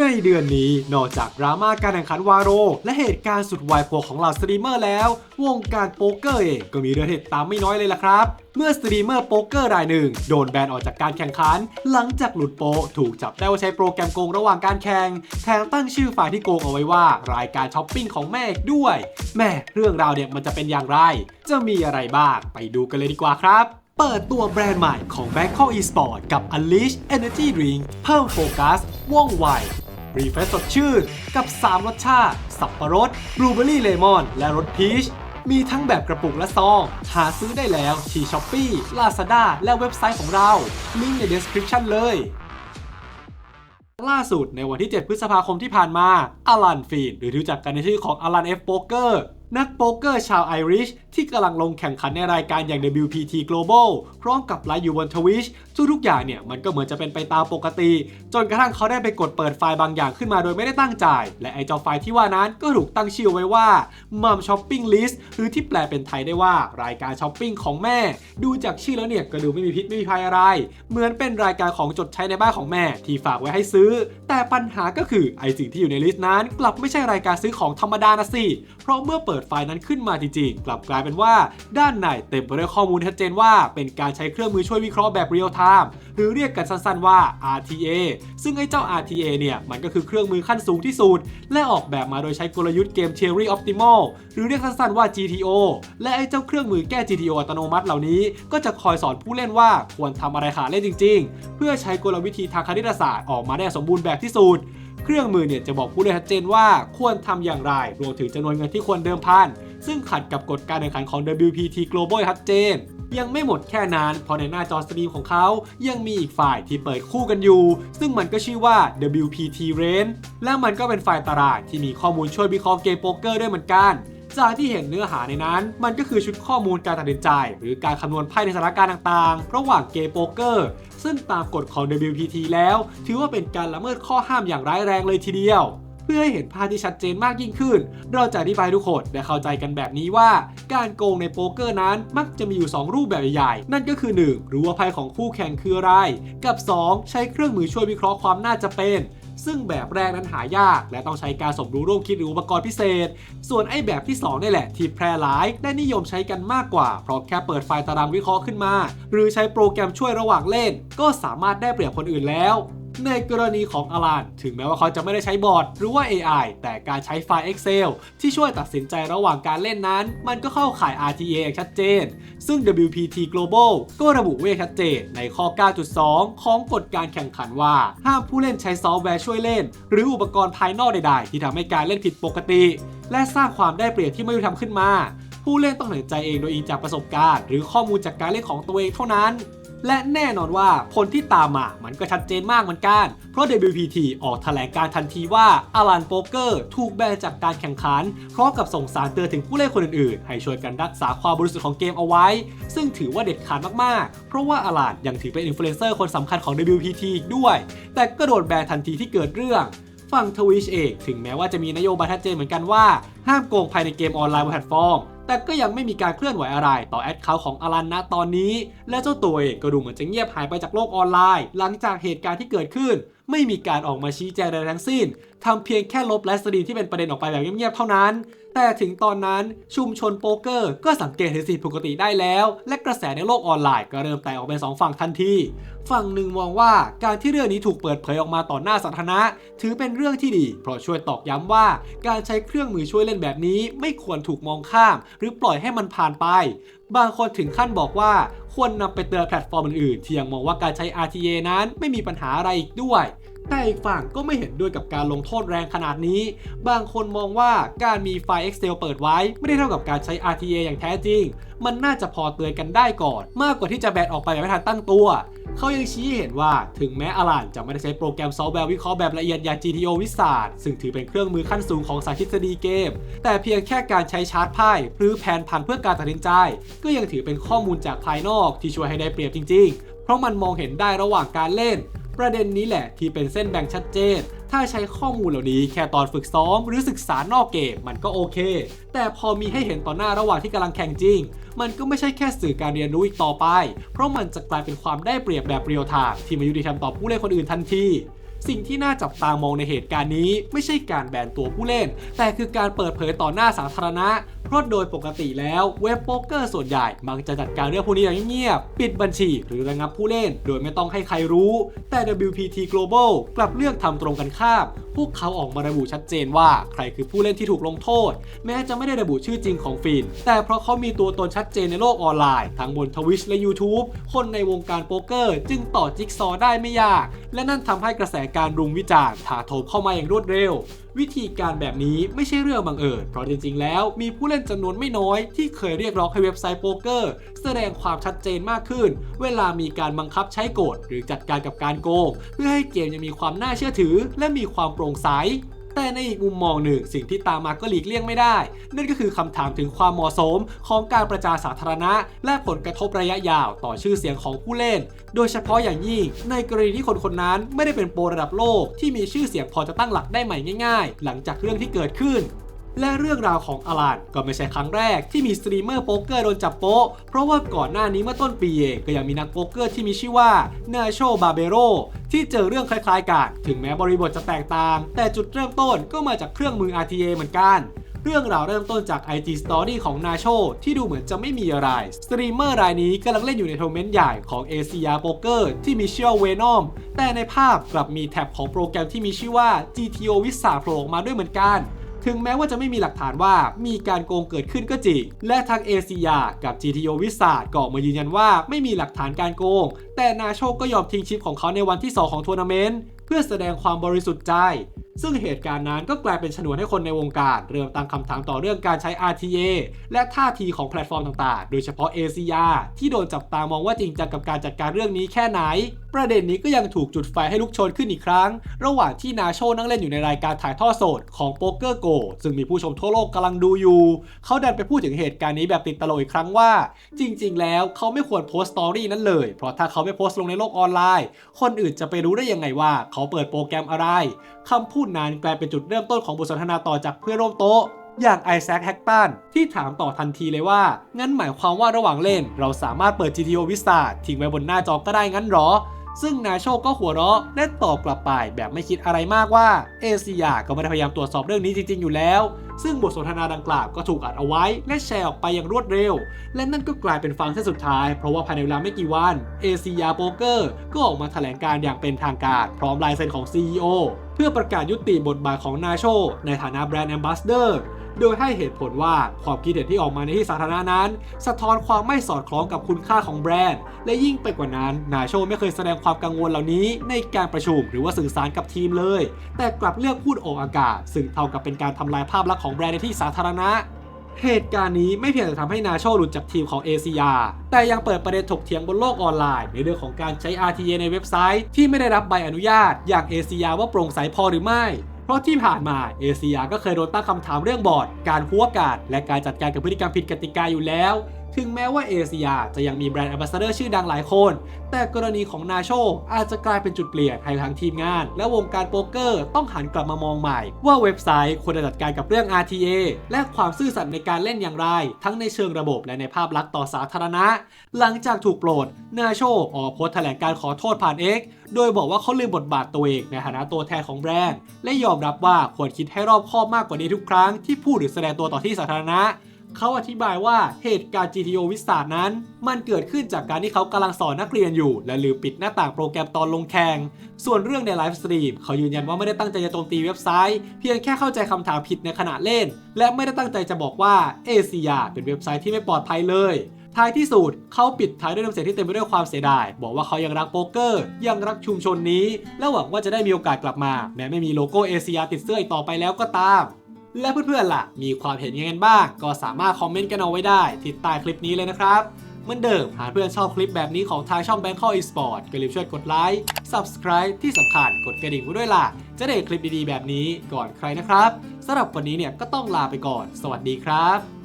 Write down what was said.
ในเดือนนี้นอกจากดราม่าการแข่งขันวาโร และเหตุการณ์สุดวายป่วของเหล่าสตรีมเมอร์แล้ว วงการโป๊กเกอร์เองก็มีเรื่องเหตุตามไม่น้อยเลยล่ะครับ เมื่อสตรีมเมอร์โป๊กเกอร์รายหนึ่ง โดนแบนออกจากการแข่งขัน หลังจากหลุดโป๊ถูกจับได้ว่าใช้โปรแกรมโกงระหว่างการแข่งแถมตั้งชื่อฝ่ายที่โกงเอาไว้ว่ารายการช้อปปิ้งของแม่อีกด้วยแม่เรื่องราวเนี่ยมันจะเป็นอย่างไร จะมีอะไรบ้างไปดูกันเลยดีกว่าครับ เปิดตัวแบรนด์ใหม่ของ Bangkok Esport กับ Unleash Energy Drink เพิ่มโฟกัส ว่องไว รีเฟรชสดชื่น กับ 3 รสชาติ สับปะรดบลูเบอรี่เลมอน และรสพีช มีทั้งแบบกระปุกและซอง หาซื้อได้แล้วที่ Shopee Lazada และเว็บไซต์ของเรา ลิงก์ใน description เลยล่าสุดในวันที่ 7 พฤษภาคมที่ผ่านมาอลันฟีนหรือที่รู้จักกันในชื่อของอลันเอฟโป๊กเกอร์นักโป๊กเกอร์ชาวไอริช ที่กำลังลงแข่งขันในรายการอย่าง WPT Global พร้อมกับไลฟ์อยู่บนทวิชทุกๆอย่างเนี่ยมันก็เหมือนจะเป็นไปตามปกติ จนกระทั่งเขาได้ไปกดเปิดไฟล์บางอย่างขึ้นมาโดยไม่ได้ตั้งใจและไอเจ้าไฟล์ที่ว่านั้นก็ถูกตั้งชื่อไว้ว่า Mom Shopping List หรือที่แปลเป็นไทยได้ว่ารายการช้อปปิ้งของแม่ ดูจากชื่อแล้วเนี่ยก็ดูไม่มีพิษไม่มีภัยอะไร เหมือนเป็นรายการของจดใช้ในบ้านของแม่ ที่ฝากไว้ให้ซื้อ แต่ปัญหาก็คือไอสิ่งที่อยู่ในลิสต์นั้น กลับไม่ใช่รายการซื้อของธรรมดานะสิเพราะเมื่อเปิดไฟล์นั้นขึ้นมาจริงๆ กลับกลายเป็นว่าด้านในเต็มไปด้วยข้อมูลชัดเจนว่า เป็นการใช้เครื่องมือช่วยวิเคราะห์แบบเรียลไทม์หรือเรียกกันสั้นๆว่า RTA ซึ่งไอ้เจ้า RTA เนี่ยมันก็คือเครื่องมือขั้นสูงที่สุด และออกแบบมาโดยใช้กลยุทธ์เกม Theory Optimal หรือเรียกสั้นๆว่า GTO และไอ้เจ้าเครื่องมือแก้ GTO อัตโนมัติเหล่านี้ ก็จะคอยสอนผู้เล่นว่าควรทำอะไรขาเล่นจริง ๆ เพื่อใช้กลวิธีทางคณิตศาสตร์ออกมาได้สมบูรณ์แบบที่สุด เครื่องมือเนี่ยจะบอกผู้เล่นชัดเจนว่าควรทำอย่างไรรวมถึงจำนวนเงินที่ควรเดิมพัน ซึ่งขัดกับกฎการแข่งขันของ WPT Global ชัดเจนยังไม่หมดแค่นั้นเพราะในหน้าจอสตรีมของเขายังมีอีกฝ่ายที่เปิดคู่กันอยู่ ซึ่งมันก็ชื่อว่า WPT Range และมันก็เป็นไฟล์ตารางที่มีข้อมูลช่วยวิเคราะห์เกมโป๊กเกอร์ด้วยเหมือนกัน จากที่เห็นเนื้อหาในนั้น มันก็คือชุดข้อมูลการตัดสินใจ หรือการคำนวณไพ่ในสถานการณ์ต่างๆ ระหว่างเกมโป๊กเกอร์ ซึ่งตามกฎของ WPT แล้ว ถือว่าเป็นการละเมิดข้อห้ามอย่างร้ายแรงเลยทีเดียว เพื่อให้เห็นภาพที่ชัดเจนมากยิ่งขึ้น เราจะอธิบายทุกคนได้เข้าใจกันแบบนี้ว่า การโกงในโป๊กเกอร์นั้นมักจะมีอยู่ 2 รูปแบบใหญ่ๆ นั่นก็คือ 1. รู้ว่าไพ่ของคู่แข่งคืออะไร กับ 2. ใช้เครื่องมือช่วยวิเคราะห์ความน่าจะเป็น ซึ่งแบบแรกนั้นหายาก และต้องใช้การสมรู้ร่วมคิดหรืออุปกรณ์พิเศษ ส่วนไอ้แบบที่2นี่แหละที่แพร่หลายได้นิยมใช้กันมากกว่า เพราะแค่เปิดไฟล์ตารางวิเคราะห์ขึ้นมา หรือใช้โปรแกรมช่วยระหว่างเล่น ก็สามารถได้เปรียบคนอื่นแล้ว ในกรณีของอลันถึงแม้ว่าเขาจะไม่ได้ใช้บอร์ดหรือว่า AI แต่การใช้ไฟล์ Excel ที่ช่วยตัดสินใจระหว่างการเล่นนั้น มันก็เข้าข่าย RTA อย่างชัดเจน ซึ่ง WPT Global ก็ระบุไว้ชัดเจนในข้อ 9.2 ของกฎการแข่งขันว่า ห้ามผู้เล่นใช้ซอฟต์แวร์ช่วยเล่น หรืออุปกรณ์ภายนอกใดๆ ที่ทำให้การเล่นผิดปกติ และสร้างความได้เปรียบที่ไม่ยุติธรรมขึ้นมา ผู้เล่นต้องตัดสินใจเองโดยอิงจากประสบการณ์ หรือข้อมูลจากการเล่นของตัวเองเท่านั้น และแน่นอนว่าผลที่ตามมามันก็ชัดเจนมากเหมือนกัน เพราะ WPT ออกแถลงการทันทีว่าอารันโป๊กเกอร์ถูกแบนจากการแข่งขัน พร้อมกับส่งสารเตือนถึงผู้เล่นคนอื่นๆ ให้ช่วยกันรักษาความบริสุทธิ์ของเกมเอาไว้ ซึ่งถือว่าเด็ดขาดมากๆ เพราะว่าอารันยังถือเป็นอินฟลูเอนเซอร์คนสำคัญของ WPT อีกด้วย แต่ก็โดนแบนทันทีที่เกิดเรื่องฝั่งทวิชเองถึงแม้ว่าจะมีนโยบายชัดเจนเหมือนกันว่า ห้ามโกงภายในเกมออนไลน์บนแพลตฟอร์ม แต่ก็ยังไม่มีการเคลื่อนไหวอะไรต่อแอดเคาท์ของอลันนะตอนนี้ และเจ้าตัวเองก็ดูเหมือนจะเงียบหายไปจากโลกออนไลน์ หลังจากเหตุการณ์ที่เกิดขึ้น ไม่มีการออกมาชี้แจงใดทั้งสิ้นทำเพียงแค่ลบและสตรีมที่เป็นประเด็นออกไปแบบเงียบๆเท่านั้น แต่ถึงตอนนั้นชุมชนโป๊กเกอร์ก็สังเกตเห็นสิ่งปกติได้แล้ว และกระแสในโลกออนไลน์ก็เริ่มแตกออกเป็นสองฝั่งทันทีฝั่งหนึ่งมองว่าการที่เรื่องนี้ถูกเปิดเผยออกมาต่อหน้าสาธารณะ ถือเป็นเรื่องที่ดี เพราะช่วยตอกย้ำว่า การใช้เครื่องมือช่วยเล่นแบบนี้ไม่ควรถูกมองข้าม หรือปล่อยให้มันผ่านไป บางคนถึงขั้นบอกว่าควรนำไปเตือนแพลตฟอร์มอื่นๆที่ยังมองว่าการใช้ RTA นั้นไม่มีปัญหาอะไรอีกด้วย แต่อีกฝั่งก็ไม่เห็นด้วยกับการลงโทษแรงขนาดนี้ บางคนมองว่าการมีไฟล์ Excel เปิดไว้ ไม่ได้เท่ากับการใช้ RTA อย่างแท้จริง มันน่าจะพอเตือนกันได้ก่อน มากกว่าที่จะแบนออกไปแบบไม่ทันตั้งตัว เขายังชี้เห็นว่าถึงแม้อลันจะไม่ได้ใช้โปรแกรมซอฟต์แวร์วิเคราะห์แบบละเอียดอย่าง GTO วิสาดซึ่งถือเป็นเครื่องมือขั้นสูงของสายทฤษฎีเกม แต่เพียงแค่การใช้ชาร์ตไพ่หรือแผนผันเพื่อการตัดสินใจ ก็ยังถือเป็นข้อมูลจากภายนอกที่ช่วยให้ได้เปรียบจริง ๆ เพราะมันมองเห็นได้ระหว่างการเล่น ประเด็นนี้แหละที่เป็นเส้นแบ่งชัดเจน ถ้าใช้ข้อมูลเหล่านี้แค่ตอนฝึกซ้อมหรือศึกษานอกเกมมันก็โอเค แต่พอมีให้เห็นต่อหน้าระหว่างที่กำลังแข่งจริง มันก็ไม่ใช่แค่สื่อการเรียนรู้อีกต่อไป เพราะมันจะกลายเป็นความได้เปรียบแบบเรียลไทม์ที่มายุติธรรมต่อผู้เล่นคนอื่นทันที สิ่งที่น่าจับตามองในเหตุการณ์นี้ ไม่ใช่การแบนตัวผู้เล่น แต่คือการเปิดเผยต่อหน้าสาธารณะเพราะโดยปกติแล้วเว็บโป๊กเกอร์ส่วนใหญ่มักจะจัดการเรื่องพวกนี้อย่างเงียบๆปิดบัญชีหรือระงับผู้เล่น โดยไม่ต้องให้ใครรู้ แต่ WPT Global กลับเลือกทำตรงกันข้าม พวกเขาออกมาระบุชัดเจนว่าใครคือผู้เล่นที่ถูกลงโทษ แม้จะไม่ได้ระบุชื่อจริงของฟิน แต่เพราะเขามีตัวตนชัดเจนในโลกออนไลน์ทั้งบนทวิชและ YouTube คนในวงการโป๊กเกอร์ จึงต่อจิ๊กซอได้ไม่ยาก และนั่นทำให้กระแสการรุมวิจารณ์ถาโถมเข้ามาอย่างรวดเร็ว วิธีการแบบนี้ไม่ใช่เรื่องบังเอิญเพราะจริงๆ แล้วมีผู้เล่นจำนวนไม่น้อย ที่เคยเรียกร้องให้เว็บไซต์โป๊กเกอร์ แสดงความชัดเจนมากขึ้น เวลามีการบังคับใช้กฎหรือจัดการกับการโกง เพื่อให้เกมยังมีความน่าเชื่อถือ และมีความโปร่งใส แต่ในอีกมุมมองหนึ่งสิ่งที่ตามมาก็หลีกเลี่ยงไม่ได้ นั่นก็คือคำถามถึงความเหมาะสมของการประจานสาธารณะ และผลกระทบระยะยาวต่อชื่อเสียงของผู้เล่น โดยเฉพาะอย่างยิ่ง ในกรณีที่คนคนนั้นไม่ได้เป็นโปรระดับโลกที่มีชื่อเสียงพอจะตั้งหลักได้ใหม่ง่าย ๆ หลังจากเรื่องที่เกิดขึ้น และเรื่องราวของอลันก็ไม่ใช่ครั้งแรกที่มีสตรีมเมอร์โป๊กเกอร์โดนจับโป๊ะ เพราะว่าก่อนหน้านี้เมื่อต้นปีเองก็ยังมีนักโป๊กเกอร์ที่มีชื่อว่านาโชบาเบโรที่เจอเรื่องคล้ายๆกัน ถึงแม้บริบทจะแตกต่าง แต่จุดเริ่มต้นก็มาจากเครื่องมือ RTA เหมือนกันเรื่องราวเริ่มต้นจาก IG Story ของนาโชที่ดูเหมือนจะไม่มีอะไร สตรีมเมอร์รายนี้กำลังเล่นอยู่ในทัวร์เมนต์ใหญ่ของเอเชียโป๊กเกอร์ที่มีชื่อเวนอมแต่ในภาพกลับมีแท็บของโปรแกรมที่มีชื่อว่า GTO วิสาโผล่ออกมาด้วยเหมือนกัน ถึงแม้ว่าจะไม่มีหลักฐานว่ามีการโกงเกิดขึ้นก็จริง และทางเอเชียกับ GTO วิสาก็ออกมายืนยันว่าไม่มีหลักฐานการโกง แต่นาโชก็ยอมทิ้งชิปของเขาในวันที่ 2 ของทัวร์นาเมนต์ เพื่อแสดงความบริสุทธิ์ใจ ซึ่งเหตุการณ์นั้นก็กลายเป็นชนวนให้คนในวงการ เริ่มตั้งคำถามต่อเรื่องการใช้ RTA และท่าทีของแพลตฟอร์มต่างๆ โดยเฉพาะเอเชียที่โดนจับตามองว่าจริงจังกับการจัดการเรื่องนี้แค่ไหน ประเด็นนี้ก็ยังถูกจุดไฟให้ลุกโชนขึ้นอีกครั้ง ระหว่างที่นาโชนั่งเล่นอยู่ในรายการถ่ายทอดสดของโป๊กเกอร์โกซึ่งมีผู้ชมทั่วโลกกำลังดูอยู่ เขาดันไปพูดถึงเหตุการณ์นี้แบบติดตลกอีกครั้งว่า จริง ๆ แล้วเขาไม่ควรโพสต์สตอรี่นั้นเลย เพราะถ้าเขาไม่โพสต์ลงในโลกออนไลน์ คนอื่นจะไปรู้ได้ยังไงว่าเขาเปิดโปรแกรมอะไรคำพูดนั้นกลายเป็นจุดเริ่มต้นของบทสนทนาต่อจากเพื่อนร่วมโต๊ะอย่างไอแซคแฮกตันที่ถามต่อทันทีเลยว่า งั้นหมายความว่าระหว่างเล่น เราสามารถเปิด GTO Vista ทิ้งไว้บนหน้าจอก็ได้งั้นหรอ ซึ่งนาโชก็หัวเราะและตอบกลับไปแบบไม่คิดอะไรมากว่าเอเชียก็ไม่ได้พยายามตรวจสอบเรื่องนี้จริง ๆ อยู่แล้ว ซึ่งบทสนทนาดังกล่าวก็ถูกอัดเอาไว้ และแชร์ออกไปอย่างรวดเร็ว และนั่นก็กลายเป็นฟังก์ชันสุดท้าย เพราะว่าภายในเวลาไม่กี่วันเอเชียโป๊กเกอร์ก็ออกมาแถลงการอย่างเป็นทางการพร้อมลายเซ็นของ CEO เพื่อประกาศยุติบทบาทของนาโชในฐานะแบรนด์แอมบาสเดอร์ โดยให้เหตุผลว่าความคิดเห็นที่ออกมาในที่สาธารณะนั้น สะท้อนความไม่สอดคล้องกับคุณค่าของแบรนด์ และยิ่งไปกว่านั้นนายโชไม่เคยแสดงความกังวลเหล่านี้ในการประชุมหรือว่าสื่อสารกับทีมเลย แต่กลับเลือกพูดออกอากาศ ซึ่งเท่ากับเป็นการทำลายภาพลักษณ์ของแบรนด์ในที่สาธารณะเหตุการณ์นี้ไม่เพียงแต่ทำให้นาโชหลุดจากทีมของเอเชียแต่ยังเปิดประเด็นถกเถียงบนโลกออนไลน์ในเรื่องของการใช้ RTA ในเว็บไซต์ที่ไม่ได้รับใบอนุญาต อย่างเอเชียว่าโปร่งใสพอหรือไม่ เพราะที่ผ่านมาเอเชียก็เคยโดนตั้งคำถามเรื่องบอร์ด การหัวอากาดและการจัดการกับพฤติกรรมผิดกติกาอยู่แล้ว ถึงแม้ว่าเอเชียจะยังมีแบรนด์แอมบาสเดอร์ชื่อดังหลายคน แต่กรณีของนาโชอาจจะกลายเป็นจุดเปลี่ยนให้ทางทีมงาน และวงการโป๊กเกอร์ต้องหันกลับมามองใหม่ ว่าเว็บไซต์ควรจะจัดการกับเรื่อง RTA และความซื่อสัตย์ในการเล่นอย่างไร ทั้งในเชิงระบบและในภาพลักษณ์ต่อสาธารณะ หลังจากถูกโปรดนาโชออกโพสต์แถลงการขอโทษผ่าน X โดยบอกว่าเขาลืมบทบาทตัวเองในฐานะตัวแทนของแบรนด์ และยอมรับว่าควรคิดให้รอบคอบมากกว่านี้ทุกครั้งที่พูดหรือแสดงตัวต่อที่สาธารณะ เขาอธิบายว่าเหตุการณ์ GTO วิสานั้น มันเกิดขึ้นจากการที่เขากำลังสอนนักเรียนอยู่ และลืมปิดหน้าต่างโปรแกรมตอนลงแข่งส่วนเรื่องในไลฟ์สตรีมเขายืนยันว่าไม่ได้ตั้งใจจะโจมตีเว็บไซต์ เพียงแค่เข้าใจคำถามผิดในขณะเล่น และไม่ได้ตั้งใจจะบอกว่าเอเชียเป็นเว็บไซต์ที่ไม่ปลอดภัยเลยท้ายที่สุดเขาปิดท้ายด้วยน้ำเสียงที่เต็มไปด้วยความเสียดาย บอกว่าเขายังรักโป๊กเกอร์ ยังรักชุมชนนี้ และหวังว่าจะได้มีโอกาสกลับมา แม้ไม่มีโลโก้เอเชียติดเสื้ออีกต่อไปแล้วก็ตาม และเพื่อนๆล่ะ มีความเห็นยังไงบ้าง ก็สามารถคอมเมนต์กันเอาไว้ได้ที่ใต้คลิปนี้เลยนะครับเหมือนเดิมหากเพื่อนชอบคลิปแบบนี้ของทางช่อง Bangkok Esport ก็รีบช่วยกดไลค์ Subscribe ที่สำคัญกดกระดิ่งไว้ด้วยล่ะ จะได้คลิปดีๆแบบนี้ก่อนใครนะครับสำหรับวันนี้เนี่ยก็ต้องลาไปก่อน สวัสดีครับ